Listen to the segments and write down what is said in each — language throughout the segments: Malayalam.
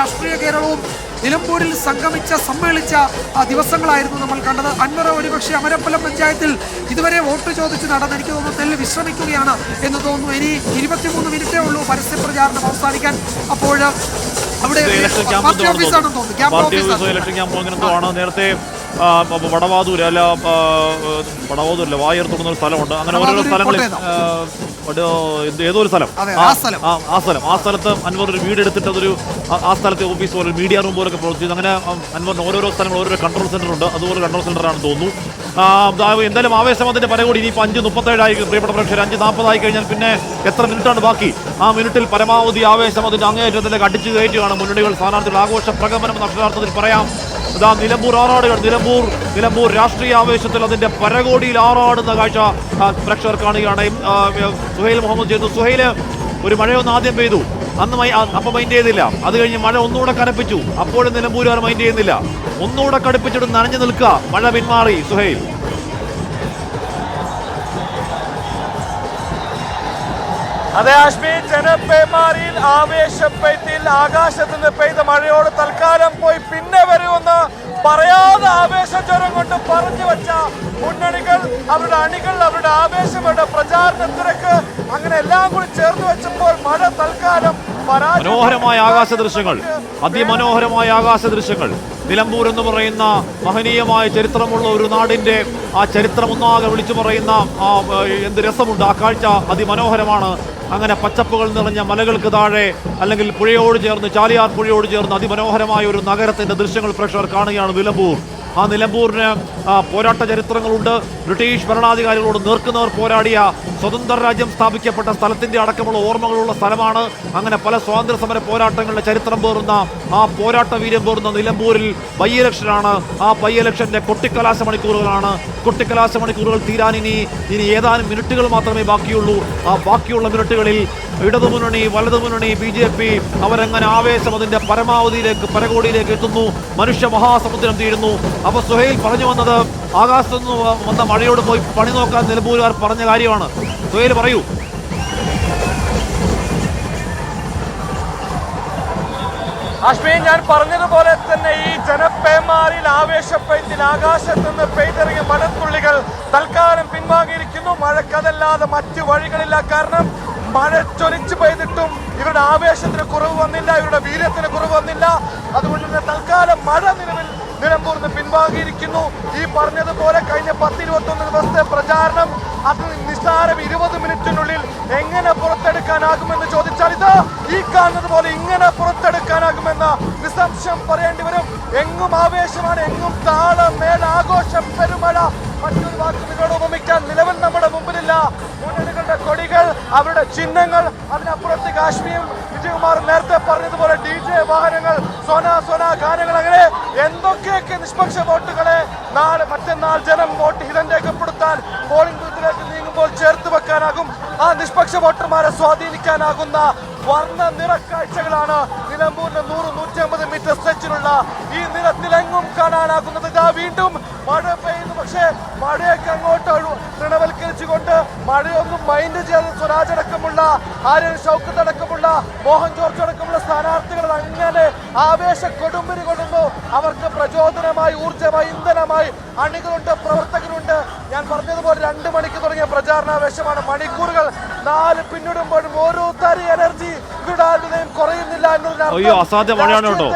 രാഷ്ട്രീയ കേരളവും നിലമ്പൂരിൽ സംഗമിച്ച സമ്മേളിച്ച ആ ദിവസങ്ങളായിരുന്നു നമ്മൾ കണ്ടത്. അൻവറ ഒരുപക്ഷെ അമരമ്പലം പഞ്ചായത്തിൽ ഇതുവരെ വോട്ട് ചോദിച്ച് നടന്ന് എനിക്ക് തോന്നുന്നു തെല്ല് വിശ്രമിക്കുകയാണ് എന്ന് തോന്നുന്നു. ഇനി ഇരുപത്തിമൂന്ന് മിനിറ്റേ ഉള്ളൂ പരസ്യ പ്രചാരണം അവസാനിക്കാൻ. അപ്പോൾ അവിടെ പാർട്ടി ഓഫീസാണെന്ന് തോന്നുന്നു. ക്യാമ്പ് ഓഫീസാണ്. നേരത്തെ വടവാതൂര് അല്ല വടവാതൂരല്ല വായർ തുടങ്ങുന്ന ഒരു സ്ഥലമുണ്ട്. അങ്ങനെ ഓരോ സ്ഥലങ്ങളിൽ ഏതോ ഒരു സ്ഥലം. ആ സ്ഥലം. ആ സ്ഥലത്ത് അൻവർ ഒരു വീട് എടുത്തിട്ട് അതൊരു ആ- സ്ഥലത്തെ ഓഫീസ് പോലെ മീഡിയ റൂം പോലൊക്കെ പ്രവർത്തിച്ചു അങ്ങനെ അൻവറിന് ഓരോരോ സ്ഥലങ്ങൾ ഓരോരോ കൺട്രോൾ സെന്റർ ഉണ്ട്. അതുപോലെ കൺട്രോൾ സെന്റർ ആണെന്ന് തോന്നുന്നു. എന്തായാലും ആവേശം അതിന്റെ പരകൂടി. ഇനിയിപ്പോൾ അഞ്ച് മുപ്പത്തേഴായി പ്രിയപ്പെട്ട പ്രേക്ഷകർ അഞ്ച് നാൽപ്പതായി കഴിഞ്ഞാൽ പിന്നെ എത്ര മിനിറ്റാണ് ബാക്കി? ആ മിനിറ്റിൽ പരമാവധി ആവേശം അതിന്റെ അങ്ങേയറ്റത്തിലേക്ക് അടിച്ചു കയറ്റുകയാണ് മുന്നണികൾ. സ്ഥാനാർത്ഥികൾ ആഘോഷ പ്രകമ്പനം എന്ന അക്ഷരാർത്ഥത്തിൽ പറയാം. ഇതാ നിലമ്പൂർ ആറാട് നിലമ്പൂർ നിലമ്പൂർ രാഷ്ട്രീയ ആവേശത്തിൽ അതിന്റെ പരകോടിയിൽ ആറാടുന്ന കാഴ്ച പ്രേക്ഷകർ കാണുകയാണ്. സുഹൈൽ മുഹമ്മദ് ചെയ്തു. സുഹൈൽ ഒരു മഴയൊന്ന് ആദ്യം പെയ്തു. അന്ന് അപ്പൊ മൈൻഡ് ചെയ്തില്ല. അത് കഴിഞ്ഞ് മഴ ഒന്നുകൂടെ കനപ്പിച്ചു. അപ്പോഴും നിലമ്പൂരുകാർ മൈൻഡ് ചെയ്യുന്നില്ല. ഒന്നുകൂടെ കടുപ്പിച്ചിട്ട് നനഞ്ഞു നിൽക്കുക. മഴ പിന്മാറി സുഹൈൽ. അതെ ആഷ്മി ജനപേമാരിയിൽ ആവേശപ്പെയ്ത്തിൽ ആകാശത്ത് നിന്ന് പെയ്ത മഴയോട് തൽക്കാലം പോയി പിന്നെ വരുമെന്ന് പറയാതെ ആവേശജ്വരം കൊണ്ട് പറഞ്ഞു വെച്ച മുന്നണികൾ അവരുടെ അണികൾ അവരുടെ ആവേശം അവരുടെ പ്രചാരണ തിരക്ക് അങ്ങനെ എല്ലാം കൂടി ചേർന്ന് വെച്ചപ്പോൾ മഴ തൽക്കാലം മനോഹരമായ ആകാശ ദൃശ്യങ്ങൾ അതിമനോഹരമായ ആകാശ ദൃശ്യങ്ങൾ നിലമ്പൂർ എന്ന് പറയുന്ന മഹനീയമായ ചരിത്രമുള്ള ഒരു നാടിന്റെ ആ ചരിത്രം ഒന്നാകെ വിളിച്ചു പറയുന്ന ആ എന്ത് രസമുണ്ട്. ആ കാഴ്ച അതിമനോഹരമാണ്. അങ്ങനെ പച്ചപ്പുകൾ നിറഞ്ഞ മലകൾക്ക് താഴെ അല്ലെങ്കിൽ പുഴയോട് ചേർന്ന് ചാലിയാർ പുഴയോട് ചേർന്ന് അതിമനോഹരമായ ഒരു നഗരത്തിന്റെ ദൃശ്യങ്ങൾ പ്രേക്ഷകർ കാണുകയാണ് നിലമ്പൂർ. ആ നിലമ്പൂരിന് പോരാട്ട ചരിത്രങ്ങളുണ്ട്. ബ്രിട്ടീഷ് ഭരണാധികാരികളോട് നേർക്കുനേർ പോരാടിയ സ്വതന്ത്ര രാജ്യം സ്ഥാപിക്കപ്പെട്ട സ്ഥലത്തിന്റെ അടക്കമുള്ള ഓർമ്മകളുള്ള സ്ഥലമാണ്. അങ്ങനെ പല സ്വാതന്ത്ര്യ സമര പോരാട്ടങ്ങളുടെ ചരിത്രം പേറുന്ന ആ പോരാട്ട വീര്യം പേറുന്ന നിലമ്പൂരിൽ ബൈ ഇലക്ഷനാണ് ആ ബൈ ഇലക്ഷന്റെ കൊട്ടിക്കലാശ മണിക്കൂറുകളാണ് കൊട്ടിക്കലാശ മണിക്കൂറുകൾ തീരാൻ ഇനി ഇനി ഏതാനും മിനിറ്റുകൾ മാത്രമേ ബാക്കിയുള്ളൂ. ആ ബാക്കിയുള്ള മിനിറ്റുകളിൽ ഇടതുമുന്നണി വലതുമുന്നണി ബി ജെ പി അവരങ്ങനെ ആവേശം അതിന്റെ പരമാവധിയിലേക്ക് പരകോടിയിലേക്ക് എത്തുന്നു. മനുഷ്യ മഹാസമുദ്രം തീരുന്നു. അപ്പൊ സുഹൈൽ പറഞ്ഞു വന്നത് ആകാശത്തു നിന്ന് വന്ന മഴയോട് പോയി പണി നോക്കാൻ നിലമ്പൂരുകാർ പറഞ്ഞ കാര്യമാണ്. സുഹേൽ പറയൂ. അശ്മി ഞാൻ പറഞ്ഞതുപോലെ തന്നെ ഈ ജനപ്പേമാരിൽ ആവേശപ്പെയ്ത്തിൽ ആകാശത്ത് നിന്ന് പെയ്തിറങ്ങിയ മഴത്തുള്ളികൾ തൽക്കാലം പിൻവാങ്ങിയിരിക്കുന്നു. മഴക്കതല്ലാതെ മറ്റു വഴികളില്ല. കാരണം മഴ ചൊലിച്ചു പെയ്തിട്ടും ഇവരുടെ ആവേശത്തിന് കുറവ് വന്നില്ല ഇവരുടെ വീര്യത്തിന് കുറവ് വന്നില്ല. അതുകൊണ്ട് തന്നെ തൽക്കാലം മഴ നിലവിൽ നിലമ്പൂർന്ന് ഈ പറഞ്ഞതുപോലെ കഴിഞ്ഞ പത്ത് ഇരുപത്തൊന്ന് ദിവസത്തെ പ്രചാരണം അത് നിസ്സാരം ഇരുപത് മിനിറ്റിനുള്ളിൽ എങ്ങനെ പുറത്തെടുക്കാനാകുമെന്ന് ചോദിച്ചാൽ ഇത് ഈ കാണുന്നത് പോലെ ഇങ്ങനെ പുറത്തെടുക്കാനാകുമെന്ന് നിസ്സംശയം പറയേണ്ടി വരും. എങ്ങും ആവേശമാണ് എങ്ങും താളം മേള ആഘോഷം പെരുമഴ. മറ്റൊരു വാക്ക് നിങ്ങളോട് ഉപമിക്കാൻ നിലവിൽ നമ്മുടെ മുമ്പിലില്ല. മുന്നണികളുടെ കൊടികൾ അവരുടെ ചിഹ്നങ്ങൾ അതിനപ്പുറത്ത് കാശ്മീരും വിജയകുമാർ നേരത്തെ പറഞ്ഞതുപോലെ ഡി ജെ വാഹനങ്ങൾ സോന സോന ഗാനങ്ങൾ അങ്ങനെ എന്തൊക്കെയൊക്കെ നിഷ്പക്ഷ വോട്ടുകളെ നാളെ മറ്റന്നാൾ ജനം വോട്ട് ഹിതം രേഖപ്പെടുത്താൻ പോളിംഗ് ബൂത്തിലേക്ക് നീങ്ങുമ്പോൾ ചേർത്ത് വെക്കാനാകും. ആ നിഷ്പക്ഷ വോട്ടർമാരെ സ്വാധീനിക്കാനാകുന്ന വർണ നിറക്കാഴ്ചകളാണ് നിലമ്പൂരിന്റെ നൂറ് നൂറ്റി അമ്പത് മീറ്റർ സ്ട്രെച്ചിലുള്ള ഈ നിരത്തിലെങ്ങും കാണാനാകുന്നത്. ഇതാ വീണ്ടും മഴ പെയ്യുന്നു. പക്ഷേ മഴയൊക്കെ അങ്ങോട്ട് തൃണവൽക്കരിച്ചുകൊണ്ട് മഴയൊന്നും മൈൻഡ് ചെയ്യാതെ സ്വരാജ് അടക്കമുള്ള ആര്യൻ ഷൗക്കത്ത് അടക്കമുള്ള മോഹൻ ജോർജ് അടക്കമുള്ള സ്ഥാനാർത്ഥികൾ അങ്ങനെ ആവേശ കൊടുമ്പിരി കൊടുന്നു അവർക്ക് പ്രചോദനമായി ഊർജമായി ഇന്ധനമായി അണികളുണ്ട് പ്രവർത്തകരുണ്ട്. ഞാൻ പറഞ്ഞതുപോലെ രണ്ട് മണിക്ക് തുടങ്ങിയ പ്രചാരണാവേശമാണ്. മണിക്കൂറുകൾ നാല് പിന്നിടുമ്പോഴും ഓരോ തരി എനർജി ഇവരുടെ ആരുടെയും കുറയുന്നില്ല അയ്യോ അസാധ്യ മഴയാണ് കേട്ടോ.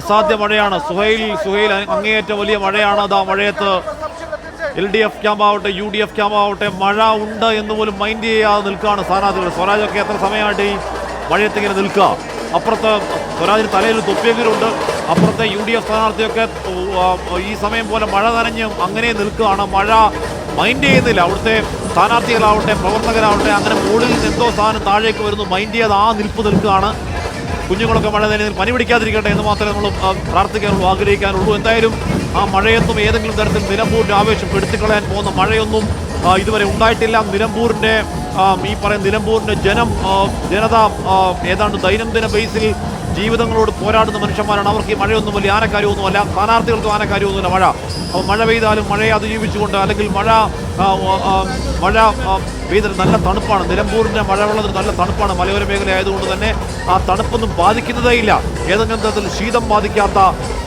അസാധ്യ മഴയാണ്. സുഹൈൽ സുഹൈൽ അങ്ങേയറ്റം വലിയ മഴയാണ് അതാ മഴയത്ത്. എൽ ഡി എഫ് ക്യാമ്പാവട്ടെ യു ഡി എഫ് ക്യാമ്പാവട്ടെ മഴ ഉണ്ട് എന്ന് പോലും മൈൻഡ് ചെയ്യാതെ നിൽക്കുകയാണ് സ്ഥാനാർത്ഥികൾ സ്വരാജൊക്കെ എത്ര സമയമായിട്ട് ഈ മഴയത്ത് ഇങ്ങനെ നിൽക്കുക? അപ്പുറത്ത് സ്വരാജിന് തലയിൽ തൊപ്പിയെങ്കിലുണ്ട് അപ്പുറത്തെ യു ഡി എഫ് സ്ഥാനാർത്ഥിയൊക്കെ ഈ സമയം പോലെ മഴ നനഞ്ഞ് അങ്ങനെ നിൽക്കുകയാണ്. മഴ മൈൻഡ് ചെയ്യുന്നില്ല അവിടുത്തെ സ്ഥാനാർത്ഥികളാവട്ടെ പ്രവർത്തകരാവട്ടെ അങ്ങനെ മുകളിൽ എന്തോ സാധനം താഴേക്ക് വരുന്നു മൈൻഡ് ചെയ്യാതെ ആ നിൽപ്പ് നിൽക്കുകയാണ്. കുഞ്ഞുങ്ങളൊക്കെ മഴ നേരിൽ പനി പിടിക്കാതിരിക്കട്ടെ എന്ന് മാത്രമേ നമ്മൾ പ്രാർത്ഥിക്കാനുള്ളൂ ആഗ്രഹിക്കാനുള്ളൂ. എന്തായാലും ആ മഴയൊന്നും ഏതെങ്കിലും തരത്തിൽ നിലമ്പൂരിന്റെ ആവേശം എടുത്തുകളയാൻ പോകുന്ന മഴയൊന്നും ഇതുവരെ ഉണ്ടായിട്ടില്ല. നിലമ്പൂരിന്റെ ഈ പറയുന്ന നിലമ്പൂരിന്റെ ജനം ജനത ഏതാണ്ട് ദൈനംദിന ബേസിൽ ജീവിതങ്ങളോട് പോരാടുന്ന മനുഷ്യന്മാരാണ്. അവർക്ക് ഈ മഴയൊന്നും വലിയ ആനക്കാര്യമൊന്നുമല്ല. സ്ഥാനാർത്ഥികൾക്ക് ആനക്കാര്യമൊന്നുമില്ല. മഴ. അപ്പോൾ മഴ പെയ്താലും മഴയെ അതിജീവിച്ചുകൊണ്ട് അല്ലെങ്കിൽ മഴ മഴ പെയ്തൊരു നല്ല തണുപ്പാണ്. നിലമ്പൂരിന്റെ മഴവെള്ളത്തിന് നല്ല തണുപ്പാണ് മലയോര മേഖല ആയതുകൊണ്ട് തന്നെ ആ തണുപ്പൊന്നും ബാധിക്കുന്നതേ ഇല്ല. ഏതെങ്കിലും തരത്തിൽ ശീതം ബാധിക്കാത്ത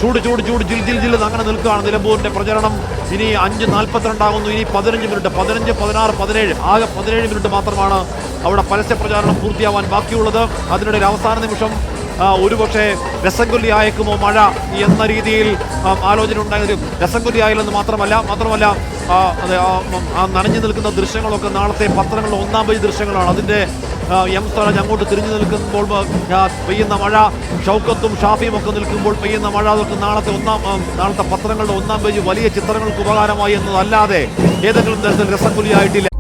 ചൂട് ചൂട് ചൂട് ജിൽ ജിൽ ജിൽ അങ്ങനെ നിൽക്കുകയാണ് നിലമ്പൂരിന്റെ പ്രചരണം. ഇനി അഞ്ച് നാൽപ്പത്തിരണ്ടാകുന്നു. ഇനി പതിനഞ്ച് മിനിറ്റ്. പതിനഞ്ച് പതിനാറ് പതിനേഴ്. ആകെ പതിനേഴ് മിനിറ്റ് മാത്രമാണ് അവിടെ പരസ്യ പ്രചാരണം പൂർത്തിയാവാൻ ബാക്കിയുള്ളത്. അതിനിടയിൽ അവസാന നിമിഷം ഒരുപക്ഷെ രസംകൊല്ലി ആയേക്കുമോ മഴ എന്ന രീതിയിൽ ആലോചന ഉണ്ടായിരുന്നു രസംകൊല്ലി ആയില്ലെന്ന് മാത്രമല്ല മാത്രമല്ല നനഞ്ഞു നിൽക്കുന്ന ദൃശ്യങ്ങളൊക്കെ നാളത്തെ പത്രങ്ങളിലെ ഒന്നാം പേജ് ദൃശ്യങ്ങളാണ്. അതിന്റെ എം സ്വരാജ് അങ്ങോട്ട് തിരിഞ്ഞു നിൽക്കുമ്പോൾ പെയ്യുന്ന മഴ ഷൗക്കത്തും ഷാഫിയും ഒക്കെ നിൽക്കുമ്പോൾ പെയ്യുന്ന മഴ അതൊക്കെ നാളത്തെ ഒന്നാം നാളത്തെ പത്രങ്ങളുടെ ഒന്നാം പേജ് വലിയ ചിത്രങ്ങൾക്ക് ഉപകാരമായി എന്നതല്ലാതെ ഏതെങ്കിലും തരത്തിൽ രസംകൊല്ലിയായിട്ടില്ല